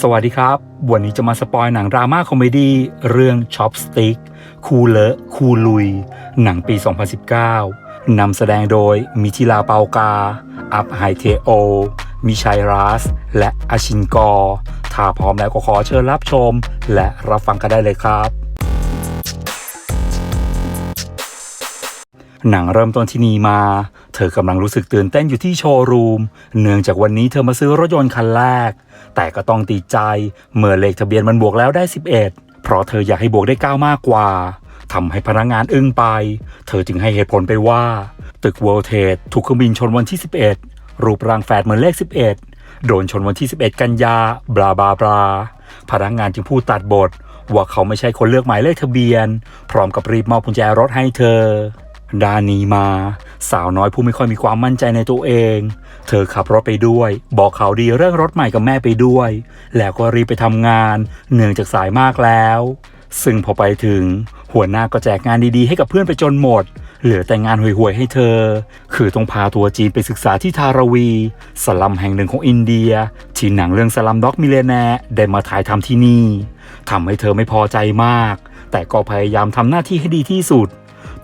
สวัสดีครับ วันนี้จะมาสปอยหนังดราม่าคอมเมดี้เรื่อง Chopstick คูเลอะคูลุย หนังปี 2019 นำแสดงโดยมิทิลาเปากา อัพไฮเทโอ มิชัยรัส และอาชินกอ ถ้าพร้อมแล้วก็ขอเชิญรับชม และรับฟังกันได้เลยครับ หนังเริ่มต้นที่นีมา เธอกำลังรู้สึกตื่นเต้นอยู่ที่โชว์รูม เนื่องจากวันนี้เธอมาซื้อรถยนต์คันแรก แต่ก็ต้องติดใจ เมื่อเลขทะเบียนมันบวกแล้วได้ 11 เพราะเธออยากให้บวกได้ 9 มากกว่าทำให้พนักงานอึ้งไป เธอจึงให้เหตุผลไปว่า ตึก World Trade ถูกเครื่องบินชนวันที่ 11 รูปร่างแฝดเหมือนเลข 11 โดนชนวันที่ 11 กันยา บลาบลาบลาพนักงานจึงพูดตัดบทว่าเขาไม่ใช่คนเลือกหมายเลขทะเบียน พร้อมกับรีบมอบกุญแจรถให้เธอ ดานีมา สาวน้อยผู้ไม่ค่อยมีความมั่นใจในตัวเอง เธอขับรถไปด้วย บอกข่าวดีเรื่องรถใหม่กับแม่ไปด้วย แล้วก็รีบไปทำงาน เนื่องจากสายมากแล้ว ซึ่งพอไปถึง หัวหน้าก็แจกงานดีๆ ให้กับเพื่อนไปจนหมด เหลือแต่งานห่วยๆให้เธอ คือต้องพาตัวจีนไปศึกษาที่ทาราวี สลัมแห่งหนึ่งของอินเดีย ที่หนังเรื่องสลัมด็อกมิเลเนร์ได้มาถ่ายทำที่นี่ทำให้เธอไม่พอใจมาก แต่ก็พยายามทำหน้าที่ให้ดีที่สุด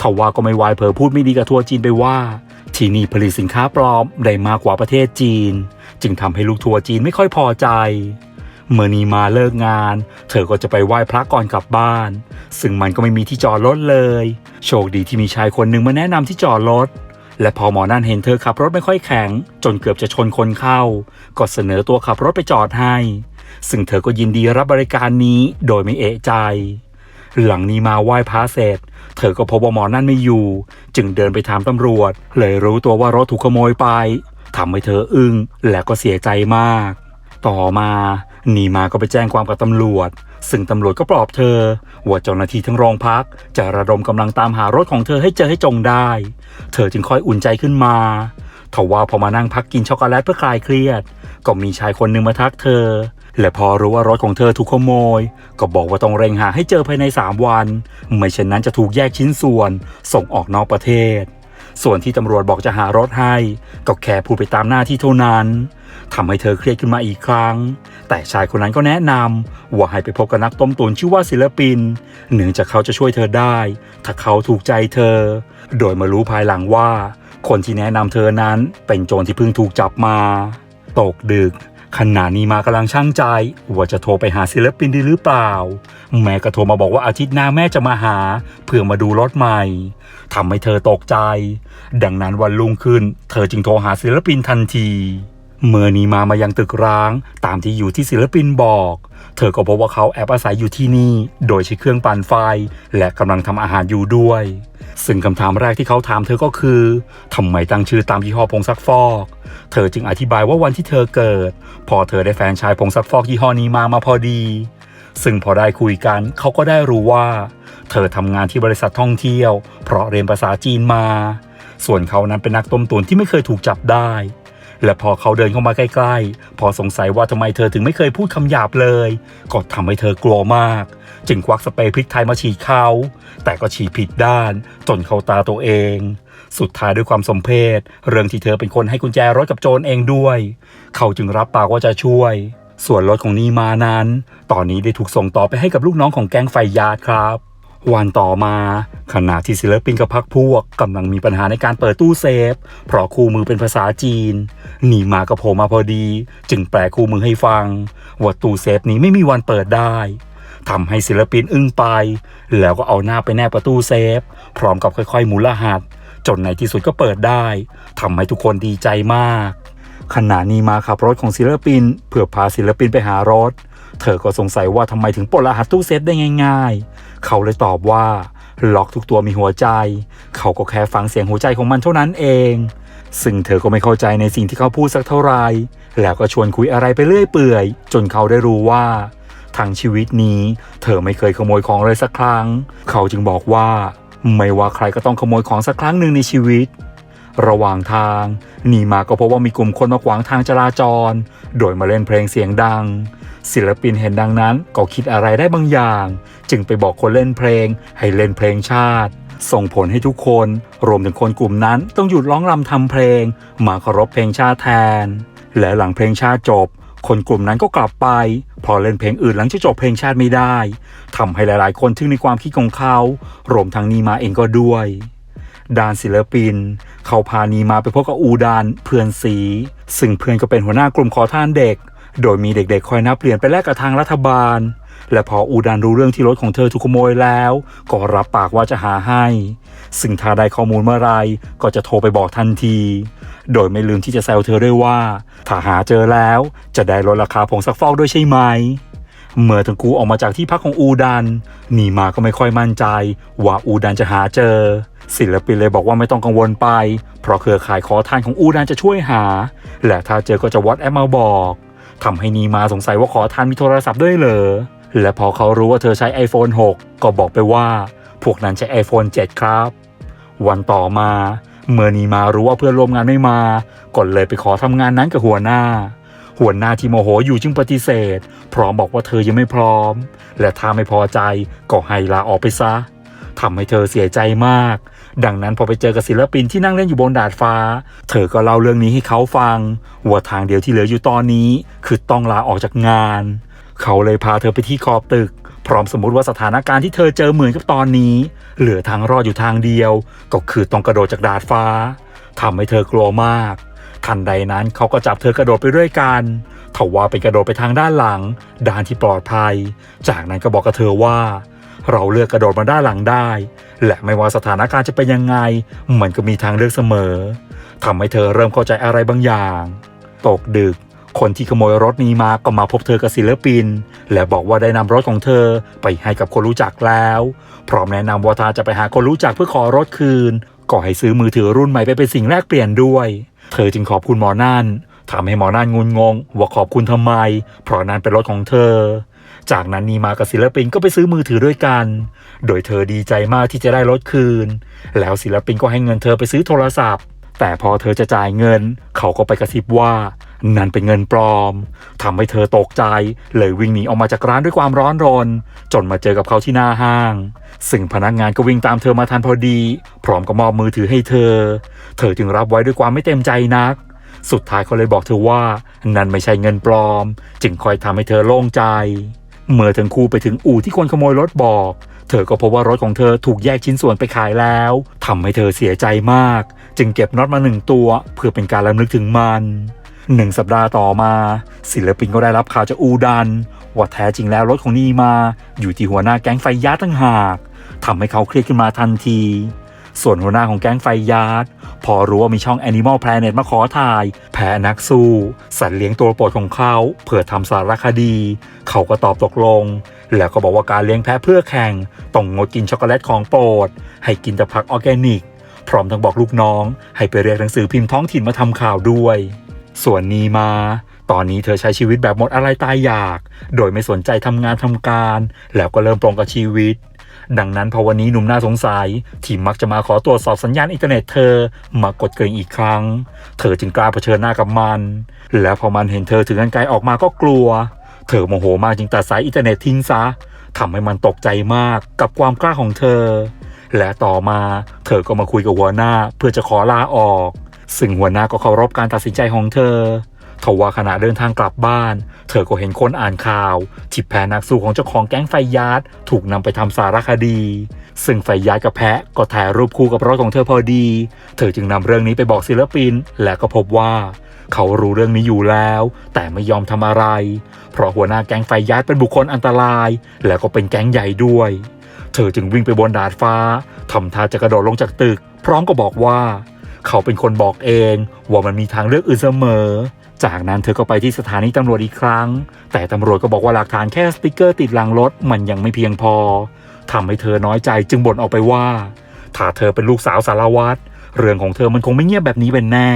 ทว่าก็ไม่วายเผอพูดไม่ดีกับทัวร์จีนไปว่า ที่นี่ผลิตสินค้าปลอมได้มากกว่าประเทศจีน จึงทำให้ลูกทัวร์จีนไม่ค่อยพอใจ เมื่อนีมาเลิกงาน เธอก็จะไปไหว้พระก่อนกลับบ้าน ซึ่งมันก็ไม่มีที่จอดรถเลย โชคดีที่มีชายคนหนึ่งมาแนะนำที่จอดรถและพอหมอนั่นเห็นเธอขับรถไม่ค่อยแข็ง จนเกือบจะชนคนเข้า ก็เสนอตัวขับรถไปจอดให้ ซึ่งเธอก็ยินดีรับบริการนี้โดยไม่เอะใจ หลังนี้มาไหว้พระเสร็จ เธอก็พบว่าหมอนั่นไม่อยู่ จึงเดินไปถามตำรวจ เลยรู้ตัวว่ารถถูกขโมยไปทำให้เธออึ้งและก็เสียใจมาก ต่อมานีมาก็ไปแจ้งความกับตำรวจ ซึ่งตำรวจก็ปลอบเธอ ว่าเจ้าหน้าที่ทั้งโรงพัก จะระดมกำลังตามหารถของเธอให้เจอให้จงได้ เธอจึงค่อยอุ่นใจขึ้นมาทว่าพอมานั่งพักกินช็อกโกแลตเพื่อคลายเครียด ก็มีชายคนหนึ่งมาทักเธอ และพอรู้ว่ารถของเธอถูกขโมย ก็บอกว่าต้องเร่งหาให้เจอภายใน 3 วัน ไม่เช่นนั้นจะถูกแยกชิ้นส่วน ส่งออกนอกประเทศ ส่วนที่ตำรวจบอกจะหารถให้ ก็แค่พูดไปตามหน้าที่เท่านั้นทำให้เธอเครียดขึ้นมาอีกครั้ง แต่ชายคนนั้นก็แนะนำว่าให้ไปพบกับนักต้มตุ๋นชื่อว่าศิลปินเนื่องจากเขาจะช่วยเธอได้ ถ้าเขาถูกใจเธอ โดยมารู้ภายหลังว่า คนที่แนะนำเธอนั้นเป็นโจรที่เพิ่งถูกจับมา ตกดึก ขณะนี้มากำลังช่างใจ ว่าจะโทรไปหาศิลปินดีหรือเปล่า แม่ก็โทรมาบอกว่าอาทิตย์หน้าแม่จะมาหา เพื่อมาดูรถใหม่ทำให้เธอตกใจ ดังนั้นวันรุ่งขึ้น เธอจึงโทรหาศิลปินทันที เมื่อนีมามายังตึกร้าง ตามที่อยู่ที่ศิลปินบอก เธอก็พบว่าเขาแอบอาศัยอยู่ที่นี่ โดยใช้เครื่องปั่นไฟ และกำลังทำอาหารอยู่ด้วย ซึ่งคำถามแรกที่เขาถามเธอก็คือทำไมตั้งชื่อตามยี่ห้อผงซักฟอก เธอจึงอธิบายว่าวันที่เธอเกิด พอเธอได้แฟนชายผงซักฟอกยี่ห้อนี้มามาพอดี ซึ่งพอได้คุยกันเขาก็ได้รู้ว่า เธอทำงานที่บริษัทท่องเที่ยว เพราะเรียนภาษาจีนมา ส่วนเขานั้นเป็นนักต้มตุ๋นที่ไม่เคยถูกจับได้ และพอเขาเดินเข้ามาใกล้ ๆ พอสงสัยว่าทำไมเธอถึงไม่เคยพูดคำหยาบเลย ก็ทำให้เธอกลัวมาก จึงควักสเปรย์พริกไทยมาฉีดเขา แต่ก็ฉีดผิดด้านจนเข้าตาตัวเอง สุดท้ายด้วยความสมเพชเรื่องที่เธอเป็นคนให้กุญแจรถกับโจรเองด้วย เขาจึงรับปากว่าจะช่วย ส่วนรถของนีมานั้น ตอนนี้ได้ถูกส่งต่อไปให้กับลูกน้องของแก๊งไฟยาดครับ วันต่อมาขณะที่ศิลปินกับพักพวกกำลังมีปัญหาในการเปิดตู้เซฟ เพราะคู่มือเป็นภาษาจีน หนีมาก็โผล่มาพอดี จึงแปลคู่มือให้ฟัง ว่าตู้เซฟนี้ไม่มีวันเปิดได้ทำให้ศิลปินอึ้งไป แล้วก็เอาหน้าไปแนบประตูเซฟ พร้อมกับค่อยๆหมุนรหัส จนในที่สุดก็เปิดได้ทำให้ทุกคนดีใจมากขณะนี้มาขับรถของศิลปินเพื่อพาศิลปินไปหารถ เธอก็สงสัยว่าทำไมถึงปลดรหัสตู้เซฟได้ง่าย ๆ เขาเลยตอบว่า ล็อกทุกตัวมีหัวใจ เขาก็แค่ฟังเสียงหัวใจของมันเท่านั้นเอง ซึ่งเธอก็ไม่เข้าใจในสิ่งที่เขาพูดสักเท่าไหร่แล้วก็ชวนคุยอะไรไปเรื่อยเปื่อย จนเขาได้รู้ว่าทั้งชีวิตนี้ เธอไม่เคยขโมยของเลยสักครั้ง เขาจึงบอกว่า ไม่ว่าใครก็ต้องขโมยของสักครั้งหนึ่งในชีวิต ระหว่างทางนีมาก็พบว่ามีกลุ่มคนมาขวางทางจราจร โดยมาเล่นเพลงเสียงดัง ศิลปินเห็นดังนั้นก็คิดอะไรได้บางอย่าง จึงไปบอกคนเล่นเพลง ให้เล่นเพลงชาติ ส่งผลให้ทุกคน รวมถึงคนกลุ่มนั้นต้องหยุดร้องรำทำเพลง มาเคารพเพลงชาติแทน และหลังเพลงชาติจบ คนกลุ่มนั้นก็กลับไปพอเล่นเพลงอื่นหลังจากจบเพลงชาติไม่ได้ทำให้หลายๆ คนทึ่งในความคิดของเขา รวมทั้งนีมาเองก็ด้วยดานศิลปิน เขาพานีมาไปพบกับอูดานเพื่อนสี ซึ่งเพื่อนก็เป็นหัวหน้ากลุ่มขอทานเด็ก โดยมีเด็กๆคอยนับเหรียญไปแลกกับทางรัฐบาล และพออูดานรู้เรื่องที่รถของเธอถูกขโมยแล้ว ก็รับปากว่าจะหาให้ ซึ่งถ้าได้ข้อมูลเมื่อไหรก็จะโทรไปบอกทันที โดยไม่ลืมที่จะแซวเธอด้วยว่า ถ้าหาเจอแล้วจะได้ลดราคาผงซักฟอกด้วยใช่ไหมเมื่อทั้งคู่ออกมาจากที่พักของอูดันนีมาก็ไม่ค่อยมั่นใจ ว่าอูดันจะหาเจอ ศิลปินเลยบอกว่าไม่ต้องกังวลไป เพราะเครือข่ายขอทานของอูดันจะช่วยหา และถ้าเจอก็จะวอตแอปมาบอก ทำให้นีมาสงสัยว่าขอทานมีโทรศัพท์ด้วยเหรอ และพอเขารู้ว่าเธอใช้ iPhone 6 ก็บอกไปว่า พวกนั้นใช้ iPhone 7 ครับ วันต่อมาเมื่อนีมารู้ว่าเพื่อนร่วมงานไม่มาก็เลยไปขอทำงานนั้นกับหัวหน้า หัวหน้าที่โมโหอยู่จึงปฏิเสธ พร้อมบอกว่าเธอยังไม่พร้อม และถ้าไม่พอใจก็ให้ลาออกไปซะทำให้เธอเสียใจมาก ดังนั้นพอไปเจอกับศิลปินที่นั่งเล่นอยู่บนดาดฟ้า เธอก็เล่าเรื่องนี้ให้เขาฟังว่าทางเดียวที่เหลืออยู่ตอนนี้ คือต้องลาออกจากงาน เขาเลยพาเธอไปที่ขอบตึก พร้อมสมมติว่าสถานการณ์ที่เธอเจอเหมือนกับตอนนี้ เหลือทางรอดอยู่ทางเดียว ก็คือต้องกระโดดจากดาดฟ้าทำให้เธอกลัวมากทันใดนั้นเขาก็จับเธอกระโดดไปด้วยกันทว่าเป็นกระโดดไปทางด้านหลัง ด้านที่ปลอดภัย จากนั้นก็บอกกับเธอว่า เราเลือกกระโดดมาด้านหลังได้ และไม่ว่าสถานการณ์จะเป็นยังไง มันก็มีทางเลือกเสมอทำให้เธอเริ่มเข้าใจอะไรบางอย่าง ตกดึก คนที่ขโมยรถนี้มาก็มาพบเธอกับศิลปิน และบอกว่าได้นำรถของเธอไปให้กับคนรู้จักแล้ว พร้อมแนะนำว่าถ้าจะไปหาคนรู้จักเพื่อขอรถคืนก็ให้ซื้อมือถือรุ่นใหม่ไปเป็นสิ่งแลกเปลี่ยนด้วย เธอจึงขอบคุณหมอนั่นทำให้หมอนั่นงุนงงว่าขอบคุณทำไม เพราะนั่นเป็นรถของเธอ จากนั้นนีมากับศิลปินก็ไปซื้อมือถือด้วยกัน โดยเธอดีใจมากที่จะได้รถคืน แล้วศิลปินก็ให้เงินเธอไปซื้อโทรศัพท์ แต่พอเธอจะจ่ายเงิน เขาก็ไปกระซิบว่า นั่นเป็นเงินปลอมทำให้เธอตกใจ เลยวิ่งหนีออกมาจากร้านด้วยความร้อนรน จนมาเจอกับเขาที่หน้าห้าง ซึ่งพนักงานก็วิ่งตามเธอมาทันพอดี พร้อมกับมอบมือถือให้เธอ เธอจึงรับไว้ด้วยความไม่เต็มใจนักสุดท้ายเขาเลยบอกเธอว่า นั่นไม่ใช่เงินปลอม จึงคอยทำให้เธอโล่งใจ เมื่อทั้งคู่ไปถึงอู่ที่คนขโมยรถบอก เธอก็พบว่ารถของเธอถูกแยกชิ้นส่วนไปขายแล้วทำให้เธอเสียใจมาก จึงเก็บน็อตมาหนึ่งตัว เพื่อเป็นการรำลึกถึงมันหนึ่งสัปดาห์ต่อมา ศิลปินก็ได้รับข่าวจากอูดัน ว่าแท้จริงแล้วรถของนีมา อยู่ที่หัวหน้าแก๊งไฟยาตั้งหากทำให้เขาเครียดขึ้นมาทันที ส่วนหัวหน้าของแก๊งไฟยาร์ดพอรู้ว่ามีช่อง Animal Planet มาขอถ่าย แพ้นักสู้ สัตว์เลี้ยงตัวโปรดของเขาเพื่อทำสารคดี เขาก็ตอบตกลง แล้วก็บอกว่าการเลี้ยงแพะเพื่อแข่งต้องงดกินช็อกโกแลตของโปรด ให้กินแต่ผักออร์แกนิก พร้อมทั้งบอกลูกน้อง ให้ไปเรียกหนังสือพิมพ์ท้องถิ่นมาทำข่าวด้วย ส่วนนีมา ตอนนี้เธอใช้ชีวิตแบบหมดอะไรตายอยาก โดยไม่สนใจทำงานทำการ แล้วก็เริ่มปลงกับชีวิต ดังนั้นพอวันนี้หนุ่มน่าสงสัย ที่มักจะมาขอตรวจสอบสัญญาณอินเทอร์เน็ตเธอมากดเกรงอีกครั้ง เธอจึงกล้าเผชิญหน้ากับมัน แล้วพอมันเห็นเธอถือกันไกลออกมาก็กลัว เธอโมโหมากจึงตัดสายอินเทอร์เน็ตทิ้งซะทำให้มันตกใจมากกับความกล้าของเธอ และต่อมาเธอก็มาคุยกับหัวหน้าเพื่อจะขอลาออก ซึ่งหัวหน้าก็เคารพการตัดสินใจของเธอ ทว่าขณะเดินทางกลับบ้าน เธอก็เห็นคนอ่านข่าวที่แพนักสู้ของเจ้าของแก๊งไฟยาร์ดถูกนำไปทำสารคดี ซึ่งไฟยาร์ดกับแพะก็ถ่ายรูปคู่กับรถของเธอพอดี เธอจึงนำเรื่องนี้ไปบอกศิลปิน และก็พบว่า เขารู้เรื่องนี้อยู่แล้ว แต่ไม่ยอมทำอะไร เพราะหัวหน้าแก๊งไฟยาร์ดเป็นบุคคลอันตราย และก็เป็นแก๊งใหญ่ด้วย เธอจึงวิ่งไปบนดาดฟ้าทำท่าจะกระโดดลงจากตึก พร้อมก็บอกว่า เขาเป็นคนบอกเองว่ามันมีทางเลือกอื่นเสมอ จากนั้นเธอก็ไปที่สถานีตำรวจอีกครั้ง แต่ตำรวจก็บอกว่าหลักฐานแค่สติกเกอร์ติดหลังรถมันยังไม่เพียงพอทำให้เธอน้อยใจจึงบ่นออกไปว่า ถ้าเธอเป็นลูกสาวสารวัตรเรื่องของเธอมันคงไม่เงียบแบบนี้เป็นแน่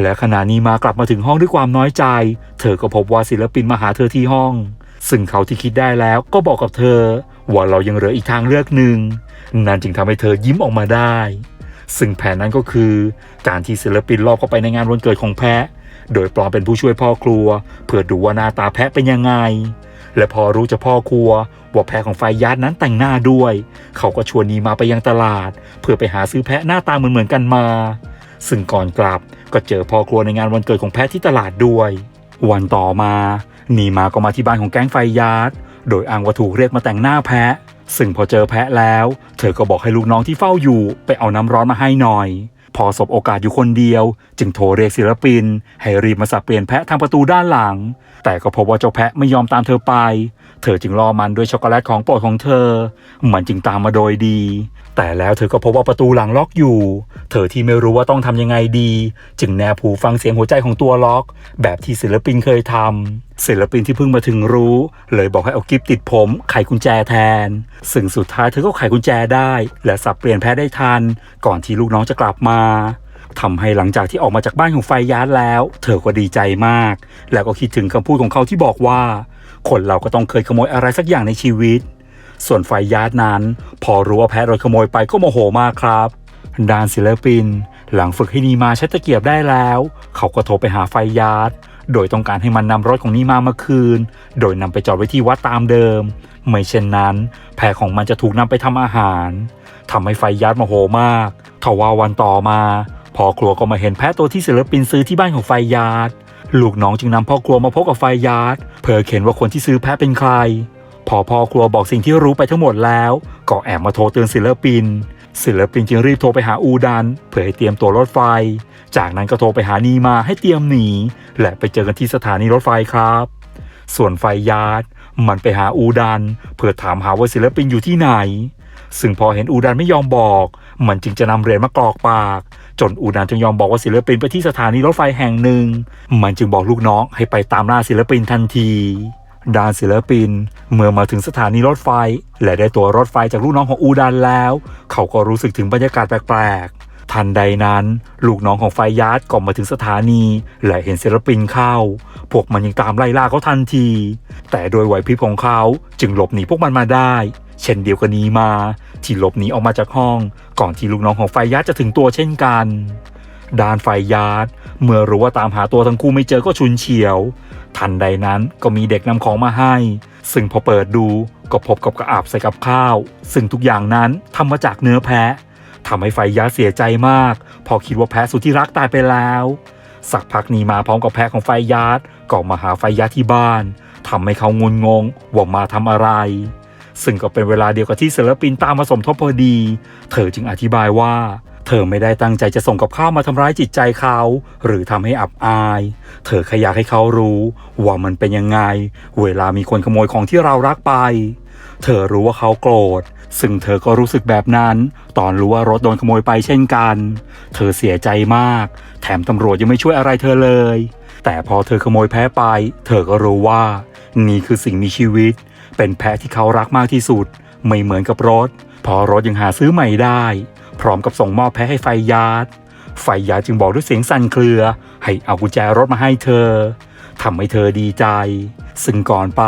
และขณะนี้มากลับมาถึงห้องด้วยความน้อยใจ เธอก็พบว่าศิลปินมาหาเธอที่ห้อง ซึ่งเขาที่คิดได้แล้วก็บอกกับเธอ ว่าเรายังเหลืออีกทางเลือกหนึ่งนั่นจึงทำให้เธอยิ้มออกมาได้ ซึ่งแผนนั้นก็คือ การที่ศิลปินลอบเข้าไปในงานวันเกิดของแพะ โดยปลอมเป็นผู้ช่วยพ่อครัว เพื่อดูว่าหน้าตาแพะเป็นยังไง และพอรู้จากพ่อครัวว่าแพะของไฟยาดนั้นแต่งหน้าด้วย เขาก็ชวนนีมาไปยังตลาด เพื่อไปหาซื้อแพะหน้าตาเหมือนๆกันมา ซึ่งก่อนกลับก็เจอพ่อครัวในงานวันเกิดของแพะที่ตลาดด้วยวันต่อมานีมาก็มาที่บ้านของแก๊งไฟยาร์ดโดยอ้างว่าถูกเรียกมาแต่งหน้าแพะ ซึ่งพอเจอแพะแล้ว เธอก็บอกให้ลูกน้องที่เฝ้าอยู่ ไปเอาน้ำร้อนมาให้หน่อย พอสบโอกาสอยู่คนเดียว จึงโทรเรียกศิลปิน ให้รีบมาสับเปลี่ยนแพะทางประตูด้านหลัง แต่ก็พบว่าเจ้าแพะไม่ยอมตามเธอไป เธอจึงล่อมันด้วยช็อกโกแลตของโปรดของเธอ มันจึงตามมาโดยดี แต่แล้วเธอก็พบว่าประตูหลังล็อกอยู่ เธอที่ไม่รู้ว่าต้องทำยังไงดี จึงแนบหูฟังเสียงหัวใจของตัวล็อก แบบที่ศิลปินเคยทำศิลปินที่เพิ่งมาถึงรู้ เลยบอกให้เอากิฟติดผม ไขกุญแจแทน ซึ่งสุดท้ายเธอก็ไขกุญแจได้ และสับเปลี่ยนแพ้ได้ทัน ก่อนที่ลูกน้องจะกลับมาทำให้หลังจากที่ออกมาจากบ้านของไฟยาร์ดแล้ว เธอก็ดีใจมาก แล้วก็คิดถึงคำพูดของเขาที่บอกว่า คนเราก็ต้องเคยขโมยอะไรสักอย่างในชีวิต ส่วนไฟยาร์ดนั้น พอรู้ว่าแพ้โดนขโมยไปก็โมโหมากครับด้านศิลปิน หลังฝึกให้นีมาใช้ตะเกียบได้แล้ว เขาก็โทรไปหาไฟยาร์ดโดยต้องการให้มันนำรถของนีมามาคืน โดยนำไปจอดไว้ที่วัดตามเดิม ไม่เช่นนั้น แพะของมันจะถูกนำไปทำอาหารทำให้ไฟยาร์ดโมโหมากทว่าวันต่อมาพ่อครัวก็มาเห็นแพะตัวที่ศิลปินซื้อที่บ้านของไฟยาร์ด ลูกน้องจึงนำพ่อครัวมาพบกับไฟยาร์ดเพื่อเข็นว่าคนที่ซื้อแพะเป็นใคร พอพ่อครัวบอกสิ่งที่รู้ไปทั้งหมดแล้ว ก็แอบมาโทรเตือนศิลปิน ศิลปินจึงรีบโทรไปหาอูดัน เพื่อให้เตรียมตัวรถไฟ จากนั้นก็โทรไปหานีมาให้เตรียมหนีและไปเจอกันที่สถานีรถไฟครับ ส่วนไฟยาร์ดมันไปหาอูดัน เพื่อถามหาว่าศิลปินอยู่ที่ไหน ซึ่งพอเห็นอูดันไม่ยอมบอก มันจึงจะนำเหรียญมากรอกปาก จนอูดันจึงยอมบอกว่าศิลปินไปที่สถานีรถไฟแห่งหนึ่ง มันจึงบอกลูกน้องให้ไปตามล่าศิลปินทันทีดานศิลปิน เมื่อมาถึงสถานีรถไฟ และได้ตัวรถไฟจากลูกน้องของอูดันแล้ว เขาก็รู้สึกถึงบรรยากาศแปลกๆ ทันใดนั้น ลูกน้องของไฟยาร์ดก็มาถึงสถานี และเห็นศิลปินเข้า พวกมันยังตามไล่ล่าเขาทันที แต่โดยไหวพริบของเขาจึงหลบหนีพวกมันมาได้ เช่นเดียวกันนี้มา ที่หลบหนีออกมาจากห้อง ก่อนที่ลูกน้องของไฟยาร์ดจะถึงตัวเช่นกัน ด้านไฟยาร์ดเมื่อรู้ว่าตามหาตัวทั้งคู่ไม่เจอก็ชุนเฉียว ทันใดนั้นก็มีเด็กนำของมาให้ ซึ่งพอเปิดดูก็พบกับกระอาบใส่กับข้าว ซึ่งทุกอย่างนั้นทำมาจากเนื้อแพะทำให้ไฟยาดเสียใจมาก พอคิดว่าแพะสุดที่รักตายไปแล้ว สักพักนี้มาพร้อมกับแพะของไฟยาร์ดก็มาหาไฟยาดที่บ้านทำให้เขางุนงงว่ามาทำอะไร ซึ่งก็เป็นเวลาเดียวกับที่ศิลปินตามมาสมทบพอดี เธอจึงอธิบายว่า เธอไม่ได้ตั้งใจจะส่งกับข้าวมาทำร้ายจิตใจเขา หรือทำให้อับอาย เธอแค่อยากให้เขารู้ว่ามันเป็นยังไง เวลามีคนขโมยของที่เรารักไป เธอรู้ว่าเขาโกรธ ซึ่งเธอก็รู้สึกแบบนั้น ตอนรู้ว่ารถโดนขโมยไปเช่นกัน เธอเสียใจมาก แถมตำรวจยังไม่ช่วยอะไรเธอเลยแต่พอเธอขโมยแพ้ไป เธอก็รู้ว่า นี่คือสิ่งมีชีวิต เป็นแพะที่เขารักมากที่สุด ไม่เหมือนกับรถ พอรถยังหาซื้อใหม่ได้ พร้อมกับส่งมอบแพะให้ไฟยาร์ดไฟยาร์ดจึงบอกด้วยเสียงสั่นเครือ ให้เอากุญแจรถมาให้เธอทำให้เธอดีใจ ซึ่งก่อนไป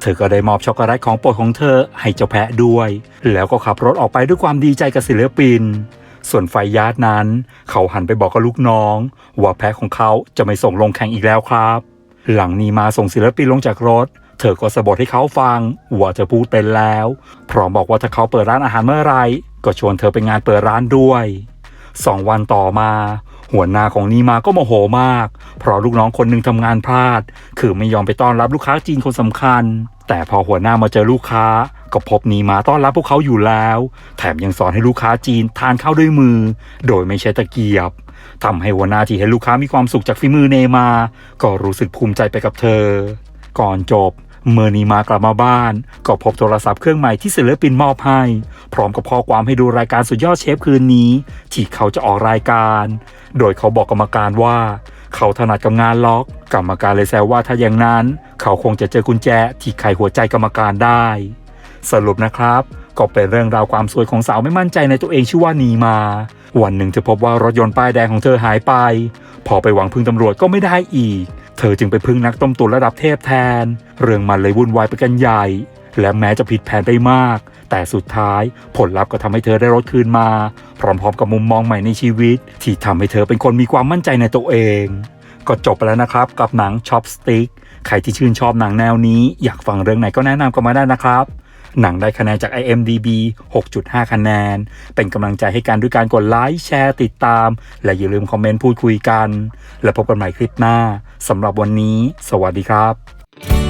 เธอก็ได้มอบช็อกโกแลตของโปรดของเธอให้เจ้าแพะด้วย แล้วก็ขับรถออกไปด้วยความดีใจกับศิลปิน ส่วนไฟยาร์ดนั้น เขาหันไปบอกกับลูกน้อง ว่าแพะของเขาจะไม่ส่งลงแข่งอีกแล้วครับ หลังนี้มาส่งศิลปินลงจากรถ เธอก็สะบดให้เขาฟังว่าเธอพูดเป็นแล้ว พร้อมบอกว่าถ้าเขาเปิดร้านอาหารเมื่อไรก็ชวนเธอไปงานเปิดร้านด้วยสองวันต่อมา หัวหน้าของนีมาก็โมโหมาก เพราะลูกน้องคนหนึ่งทำงานพลาด คือไม่ยอมไปต้อนรับลูกค้าจีนคนสำคัญ แต่พอหัวหน้ามาเจอลูกค้า ก็พบนีมาต้อนรับพวกเขาอยู่แล้ว แถมยังสอนให้ลูกค้าจีนทานข้าวด้วยมือ โดยไม่ใช้ตะเกียบทำให้หัวหน้าที่เห็นลูกค้ามีความสุขจากฝีมือเนมา ก็รู้สึกภูมิใจไปกับเธอ ก่อนจบ เมื่อนีมากลับมาบ้าน ก็พบโทรศัพท์เครื่องใหม่ที่ศิลปินมอบให้ พร้อมกับข้อความให้ดูรายการสุดยอดเชฟคืนนี้ ที่เขาจะออกรายการ โดยเขาบอกกรรมการว่า เขาถนัดกับงานล็อก กรรมการเลยแซวว่าถ้าอย่างนั้น เขาคงจะเจอกุญแจที่ไขหัวใจกรรมการได้ สรุปนะครับ ก็เป็นเรื่องราวความสวยของสาวไม่มั่นใจในตัวเองชื่อว่านีมา วันหนึ่งเธอพบว่ารถยนต์ป้ายแดงของเธอหายไป พอไปหวังพึ่งตำรวจก็ไม่ได้อีก เธอจึงไปพึ่งนักต้มตุ๋นระดับเทพแทน เรื่องมันเลยวุ่นวายไปกันใหญ่ และแม้จะผิดแผนไปมาก แต่สุดท้ายผลลัพธ์ก็ทำให้เธอได้รถคืนมา พร้อมๆกับมุมมองใหม่ในชีวิต ที่ทำให้เธอเป็นคนมีความมั่นใจในตัวเอง ก็จบไปแล้วนะครับกับหนังช็อปสติ๊กใครที่ชื่นชอบหนังแนวนี้ อยากฟังเรื่องไหนก็แนะนำกันมาได้นะครับ หนังได้คะแนนจาก IMDB 6.5 คะแนน เป็นกำลังใจให้กันด้วยการกดไลค์แชร์ติดตาม และอย่าลืมคอมเมนต์พูดคุยกัน และพบกันใหม่คลิปหน้าสำหรับวันนี้ สวัสดีครับ